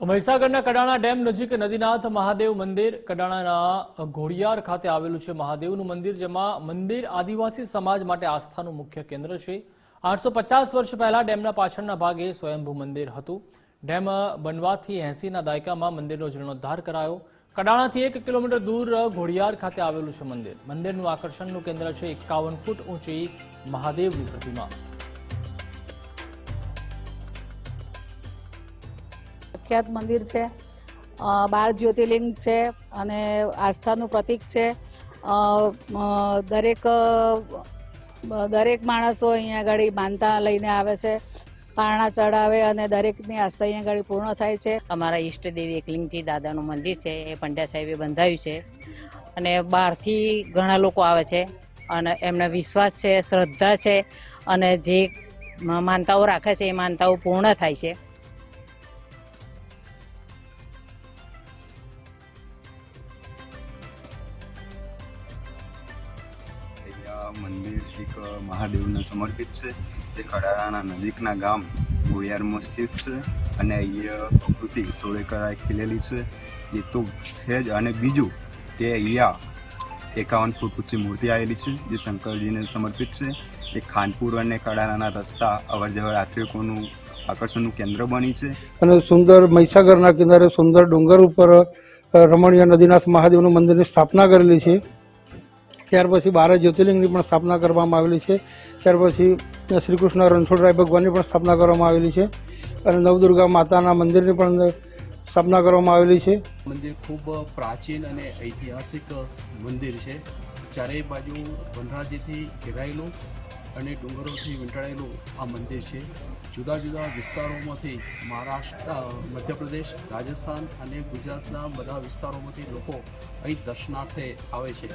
મહીસાગરના Kadana dam નજીક નદીનાથ મહાદેવ મંદિર, કડાણાના ઘોડિયાર ખાતે આવેલું છે મહાદેવનું મંદિર, જેમાં મંદિર આદિવાસી સમાજ માટે આસ્થાનું મુખ્ય કેન્દ્ર છે. આઠસો વર્ષ પહેલા ડેમના પાછળના ભાગે સ્વયંભૂ મંદિર હતું. ડેમ બનવાથી એંસીના દાયકામાં મંદિરનો જીર્ણોદ્ધાર કરાયો. કડાણાથી એક કિલોમીટર દૂર ઘોડિયાર ખાતે આવેલું છે મંદિર. મંદિરનું આકર્ષણનું કેન્દ્ર છે એકાવન ફૂટ ઊંચી મહાદેવની પ્રતિમા. પ્રખ્યાત મંદિર છે. બાર જ્યોતિર્લિંગ છે અને આસ્થાનું પ્રતીક છે. દરેક દરેક માણસો અહીંયા આગળ માનતા લઈને આવે છે. પારણા ચડાવે અને દરેકની આસ્થા અહીંયા આગળ પૂર્ણ થાય છે. અમારા ઈષ્ટદેવી એકલિંગજી દાદાનું મંદિર છે, એ પંડ્યા સાહેબે બંધાયું છે. અને બહારથી ઘણા લોકો આવે છે અને એમને વિશ્વાસ છે, શ્રદ્ધા છે અને જે માનતાઓ રાખે છે, એ માનતાઓ પૂર્ણ થાય છે. મંદિર એક મહાદેવને સમર્પિત છે. જે ખડારાના નજીકના ગામ ગોળિયારમાં સ્થિત છે અને અહીંયા પ્રકૃતિ સોળેકરાએ ખીલેલી છે. એ તો છે જ. અને બીજું કે અહીંયા એકાવન ફૂટ ઊંચી મૂર્તિ આવેલી છે જે શંકરજીને સમર્પિત છે. એ ખાનપુર અને કડારાના રસ્તા અવર જવર યાત્રિકોનું આકર્ષણનું કેન્દ્ર બની છે. અને સુંદર મહીસાગરના કિનારે સુંદર ડુંગર ઉપર રમણીય નદીનાથ મહાદેવનું મંદિરની સ્થાપના કરેલી છે. ત્યાર પછી બાર જ્યોતિર્લિંગની પણ સ્થાપના કરવામાં આવેલી છે. ત્યાર પછી શ્રી કૃષ્ણ રણછોડરાય ભગવાનની પણ સ્થાપના કરવામાં આવેલી છે અને નવદુર્ગા માતાના મંદિરની પણ સ્થાપના કરવામાં આવેલી છે. મંદિર ખૂબ પ્રાચીન અને ઐતિહાસિક મંદિર છે. ચારેય બાજુ વનરાજીથી ઘેરાયેલું અને ડુંગરોથી વીંટળાયેલું આ મંદિર છે. જુદા જુદા વિસ્તારોમાંથી મહારાષ્ટ્ર મધ્યપ્રદેશ, રાજસ્થાન અને ગુજરાતના બધા વિસ્તારોમાંથી લોકો અહીં દર્શનાર્થે આવે છે.